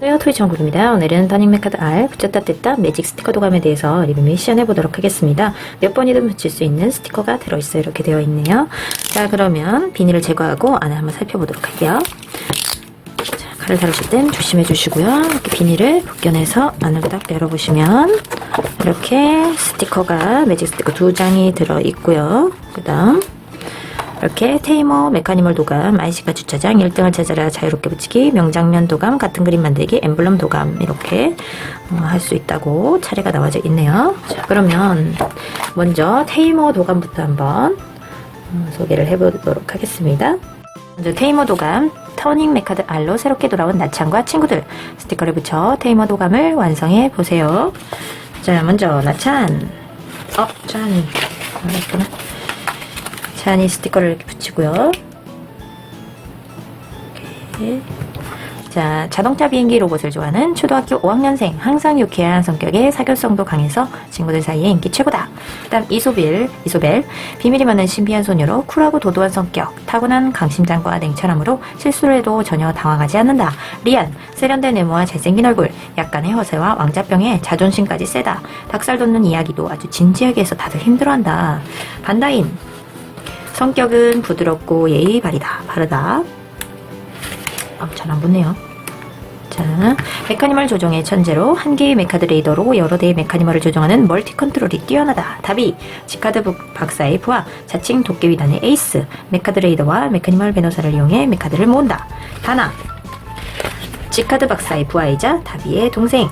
네, 토이청구입니다. 오늘은 터닝 메카드 R 붙였다 뗐다 매직 스티커 도감에 대해서 리뷰 및 시연해 보도록 하겠습니다. 몇 번이든 붙일 수 있는 스티커가 들어있어요. 이렇게 되어 있네요. 자, 그러면 비닐을 제거하고 안에 한번 살펴보도록 할게요. 자, 칼을 다루실 땐 조심해 주시고요. 이렇게 비닐을 벗겨내서 안으로 딱 열어보시면 이렇게 스티커가 매직 스티커 두 장이 들어있고요. 그 다음 이렇게 테이머 메카니멀 도감, IC가 주차장, 1등을 찾아라 자유롭게 붙이기, 명장면 도감, 같은 그림 만들기, 엠블럼 도감 이렇게 어, 할수 있다고 차례가 나와져 있네요. 자, 그러면 먼저 테이머 도감부터 한번 어, 소개를 해보도록 하겠습니다. 먼저 테이머 도감, 터닝 메카드 R로 새롭게 돌아온 나찬과 친구들 스티커를 붙여 테이머 도감을 완성해 보세요. 자, 먼저 나찬. 어, 짠. 알 잔이 스티커를 이렇게 붙이고요. 이렇게. 자, 자동차 비행기 로봇을 좋아하는 초등학교 5학년생, 항상 유쾌한 성격에 사교성도 강해서 친구들 사이에 인기 최고다. 그다음 이소빌, 이소벨, 비밀이 많은 신비한 소녀로 쿨하고 도도한 성격, 타고난 강심장과 냉철함으로 실수를 해도 전혀 당황하지 않는다. 리안, 세련된 외모와 잘생긴 얼굴, 약간의 허세와 왕자병에 자존심까지 세다. 닭살 돋는 이야기도 아주 진지하게 해서 다들 힘들어한다. 반다인, 성격은 부드럽고 예의 바르다. 바르다. 아, 잘안 붙네요. 자, 메카니멀 조종의 천재로 한 개의 메카드 레이더로 여러 대의 메카니멀을 조종하는 멀티 컨트롤이 뛰어나다. 답이 지카드 부- 박사의 부하, 자칭 도깨비단의 에이스, 메카드 레이더와 메카니멀 변호사를 이용해 메카드를 모은다. 다나, 지카드 박사의 부하이자 다비의 동생.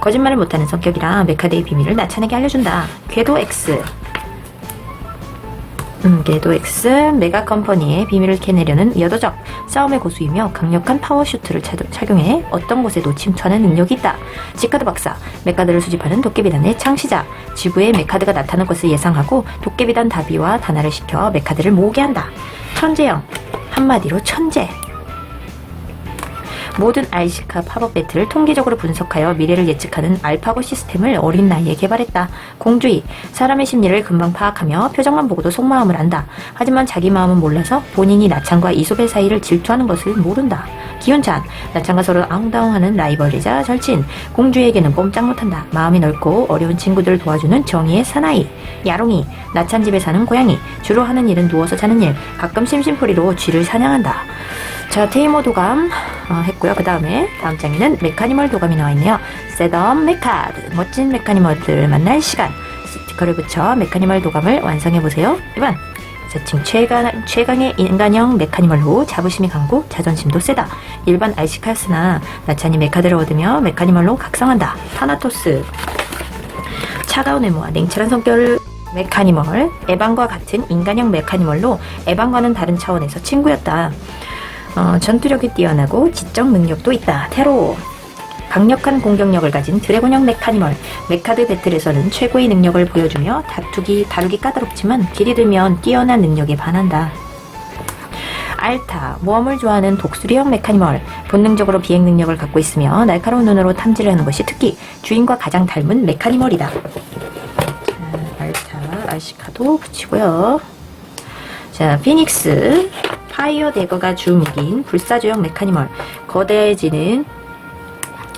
거짓말을 못하는 성격이라 메카드의 비밀을 나타내게 알려준다. 궤도 X. 음, 궤도 X 메가 컴퍼니의 비밀을 캐내려는 여도적 싸움의 고수이며 강력한 파워슈트를 차- 착용해 어떤 곳에도 침투하는 능력이 있다. 지카드 박사 메카드를 수집하는 도깨비단의 창시자 지구에 메카드가 나타날 것을 예상하고 도깨비단 다비와 단화를 시켜 메카드를 모으게 한다. 천재형 한마디로 천재 모든 알시카 팝업 배틀을 통계적으로 분석하여 미래를 예측하는 알파고 시스템을 어린 나이에 개발했다. 공주의 사람의 심리를 금방 파악하며 표정만 보고도 속마음을 안다. 하지만 자기 마음은 몰라서 본인이 나찬과 이솝의 사이를 질투하는 것을 모른다. 기운찬 나찬과 서로 아웅다웅하는 라이벌이자 절친 공주에게는 꼼짝 못한다. 마음이 넓고 어려운 친구들을 도와주는 정의의 사나이 야롱이 나찬 집에 사는 고양이 주로 하는 일은 누워서 자는 일 가끔 심심풀이로 쥐를 사냥한다. 자, 테이머 도감 어, 했고요. 그 다음에 다음 장에는 메카니멀 도감이 나와 있네요. 셋업 메카드 멋진 메카니멀들을 만날 시간 스티커를 붙여 메카니멀 도감을 완성해 보세요. 1번 자칭 최강, 최강의 인간형 메카니멀로 자부심이 강고 자존심도 세다. 일반 알시카스나 나찬이 메카드를 얻으며 메카니멀로 각성한다. 타나토스 차가운 외모와 냉철한 성격을 메카니멀 에반과 같은 인간형 메카니멀로 에반과는 다른 차원에서 친구였다. 어, 전투력이 뛰어나고 지적 능력도 있다. 테로 강력한 공격력을 가진 드래곤형 메카니멀 메카드 배틀에서는 최고의 능력을 보여주며 다투기 다루기 까다롭지만 길이 들면 뛰어난 능력에 반한다. 알타 모험을 좋아하는 독수리형 메카니멀 본능적으로 비행 능력을 갖고 있으며 날카로운 눈으로 탐지를 하는 것이 특기 주인과 가장 닮은 메카니멀이다. 자, 알타 알시카도 붙이고요. 자, 피닉스 파이어 대거가 주 무기인 불사조형 메카니멀 거대해지는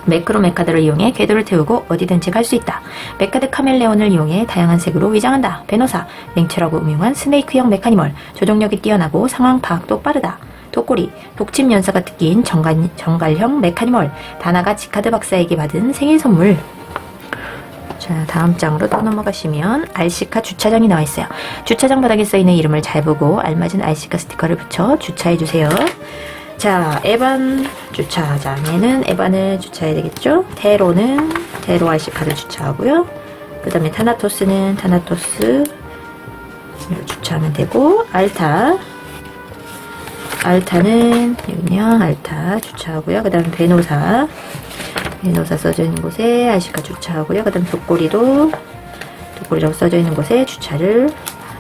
매크로 메카드를 이용해 궤도를 태우고 어디든지 갈 수 있다. 메카드 카멜레온을 이용해 다양한 색으로 위장한다. 변호사 냉철하고 음흉한 스네이크형 메카니멀 조종력이 뛰어나고 상황 파악도 빠르다. 독고리 독침 연사가 특기인 정갈, 정갈형 메카니멀 다나가 지카드 박사에게 받은 생일 선물 자, 다음 장으로 또 넘어가시면 알시카 주차장이 나와 있어요. 주차장 바닥에 써 있는 이름을 잘 보고 알맞은 알시카 스티커를 붙여 주차해 주세요. 자, 에반 주차장에는 에반을 주차해야 되겠죠? 테로는 테로 알시카를 주차하고요. 그 다음에 타나토스는 타나토스 주차하면 되고 알타 알타는 여기요 알타 주차하고요. 그 다음에 베노사 베노사 써져 있는 곳에 알시카 주차하고요. 그 다음 독고리도 독고리라고 써져 있는 곳에 주차를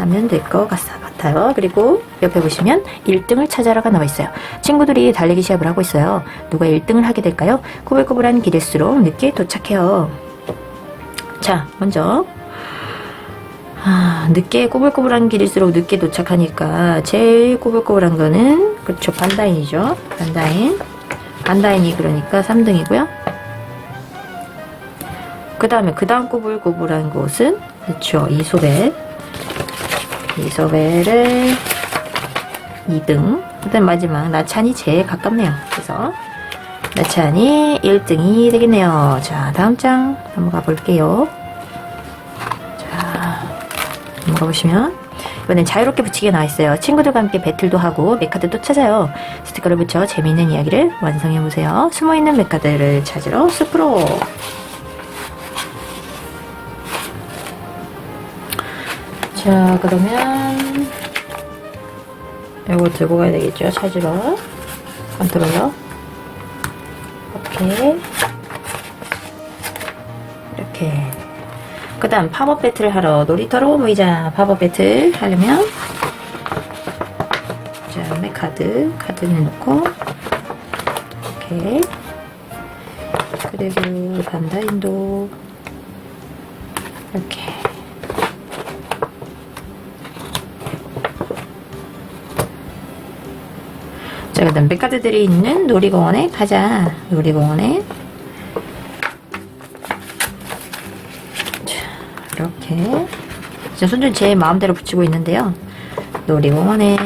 하면 될 것 같아요. 그리고 옆에 보시면 1등을 찾아라가 나와 있어요. 친구들이 달리기 시합을 하고 있어요. 누가 1등을 하게 될까요? 꾸불꾸불한 길일수록 늦게 도착해요. 자, 먼저 아, 늦게 꾸불꾸불한 길일수록 늦게 도착하니까 제일 꾸불꾸불한 거는 그쵸 반다인이죠. 반다인 반다인이 그러니까 3등이고요. 그 다음에 그 다음 꾸불꾸불한 곳은 그렇죠. 이소벨. 이소벨을 2등. 그 다음 마지막 나찬이 제일 가깝네요. 그래서 나찬이 1등이 되겠네요. 자, 다음 장 넘어가 볼게요. 자, 넘어가 보시면 이번엔 자유롭게 붙이기가 나와 있어요. 친구들과 함께 배틀도 하고 메카드도 찾아요. 스티커를 붙여 재미있는 이야기를 완성해 보세요. 숨어있는 메카드를 찾으러 숲으로. 자, 그러면 이거 들고 가야 되겠죠? 찾으러. 컨트롤러. 이렇게. 이렇게. 그 다음 팝업 배틀을 하러 놀이터로 모이자. 팝업 배틀 하려면 자, 다음에 카드. 카드는 놓고 이렇게. 그리고 반다인도 이렇게. 자, 그 다음 백카드들이 있는 놀이공원에 가자. 놀이공원에. 자, 이렇게. 지금 손준 제 마음대로 붙이고 있는데요. 놀이공원에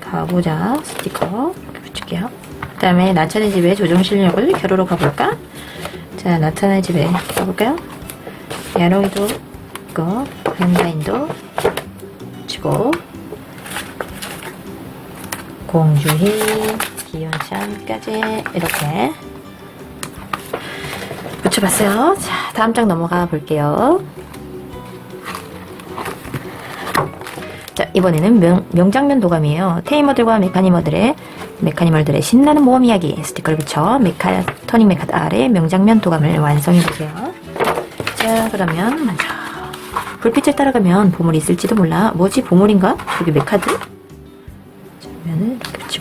가보자. 스티커. 붙일게요. 그 다음에 나찬의 집에 조정 실력을 겨루러 가볼까? 자, 나찬의 집에 가볼까요? 야롱이도 있고, 벤다인도 치고, 공주희, 기현찬까지 이렇게 붙여봤어요. 자, 다음 장 넘어가 볼게요. 자, 이번에는 명, 명장면 도감이에요. 테이머들과 메카니머들의 메카니멀들의 신나는 모험 이야기 스티커를 붙여 메카 터닝 메카 아래 명장면 도감을 완성해 보세요. 자, 그러면 먼저 불빛을 따라가면 보물이 있을지도 몰라. 뭐지 보물인가? 저기 메카드?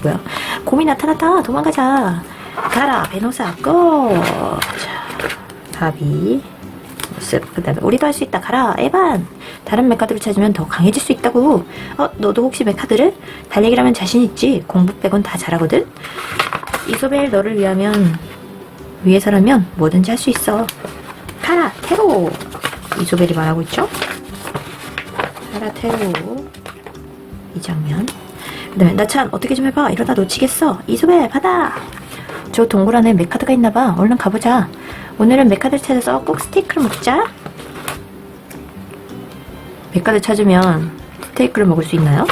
붙이고요. 곰이 나타났다. 도망가자. 가라. 베노사 고. 자, 바비 모습. 그 다음에 우리도 할 수 있다. 가라. 에반. 다른 메카드를 찾으면 더 강해질 수 있다고. 어, 너도 혹시 메카드를? 달리기라면 자신 있지. 공부 빼곤 다 잘하거든. 이소벨 너를 위하면 위해서라면 뭐든지 할 수 있어. 가라. 테로. 이소벨이 말하고 있죠? 가라 테로. 이 장면. 그다음에 나찬 어떻게 좀 해봐. 이러다 놓치겠어. 이소벨 받아. 저 동굴 안에 메카드가 있나봐. 얼른 가보자. 오늘은 메카드 찾아서 꼭 스테이크를 먹자. 메카드 찾으면 스테이크를 먹을 수 있나요?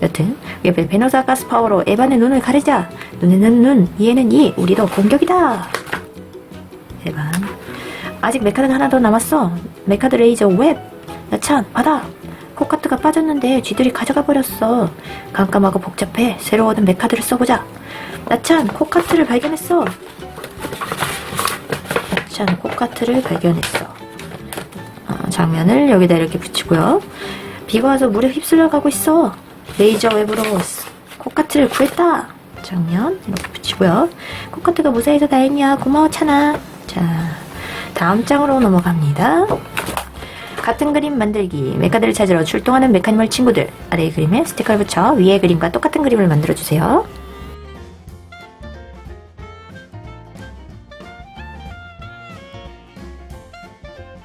여튼 옆에 베너사 가스 파워로 에반의 눈을 가리자. 눈에는 눈 이에는 이. 우리도 공격이다. 에반. 아직 메카드가 하나 더 남았어. 메카드 레이저 웹. 나찬 받아. 코 카트가 빠졌는데 쥐들이 가져가 버렸어. 깜깜하고 복잡해. 새로 얻은 메카드를 써보자. 나찬 코카트를 발견했어. 나찬 코카트를 발견했어. 어, 장면을 여기다 이렇게 붙이고요. 비가 와서 물에 휩쓸려 가고 있어. 레이저 웹으로 코카트를 구했다. 장면 이렇게 붙이고요. 코카트가 무사해서 다행이야. 고마워 찬아. 자, 다음 장으로 넘어갑니다. 같은 그림 만들기 메카드를 찾으러 출동하는 메카니멀 친구들 아래의 그림에 스티커를 붙여 위의 그림과 똑같은 그림을 만들어주세요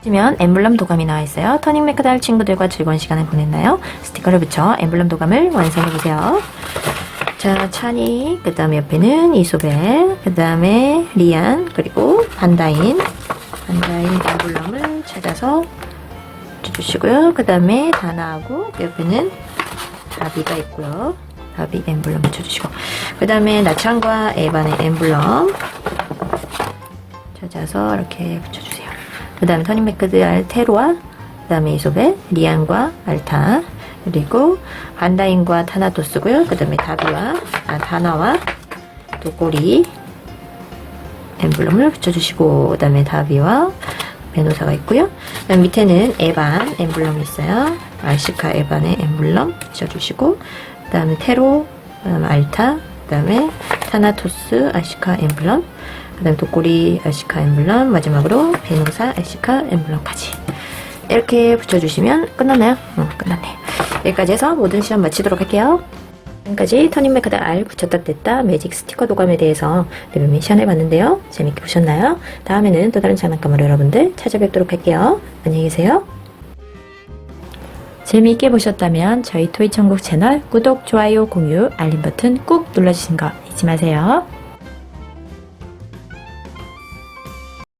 면 엠블럼 도감이 나와 있어요. 터닝 메카달 친구들과 즐거운 시간을 보냈나요? 스티커를 붙여 엠블럼 도감을 완성해 보세요. 자, 찬이, 그 다음에 옆에는 이소벨, 그 다음에 리안, 그리고 반다인, 반다인 엠블럼을 찾아서 주시고요. 그 다음에 다나하고 옆에는 다비가 있고요. 다비 엠블럼 붙여주시고 그 다음에 나창과 에반의 엠블럼 찾아서 이렇게 붙여주세요. 그 다음에 터닝 메크드 알테로와 그 다음에 이소벨, 리안과 알타 그리고 반다인과 타나토스고요. 그 다음에 다비와 아, 다나와 도꼬리 엠블럼을 붙여주시고 그 다음에 다비와 베노사가 있고요. 그다음 밑에는 에반 엠블럼이 있어요. 알시카 에반의 엠블럼 붙여주시고 그 다음에 테로, 그 다음에 알타, 그 다음에 타나토스 알시카 엠블럼 그 다음에 독고리 알시카 엠블럼 마지막으로 베노사 알시카 엠블럼까지 이렇게 붙여주시면 끝났나요? 응, 끝났네. 여기까지 해서 모든 시험 마치도록 할게요. 지금까지 터닝메카드 R 붙였다 뗐다 매직 스티커 도감에 대해서 리뷰 미션 해봤는데요. 재밌게 보셨나요? 다음에는 또 다른 장난감으로 여러분들 찾아뵙도록 할게요. 안녕히 계세요. 재미있게 보셨다면 저희 토이천국 채널 구독, 좋아요, 공유, 알림 버튼 꾹 눌러주신 거 잊지 마세요.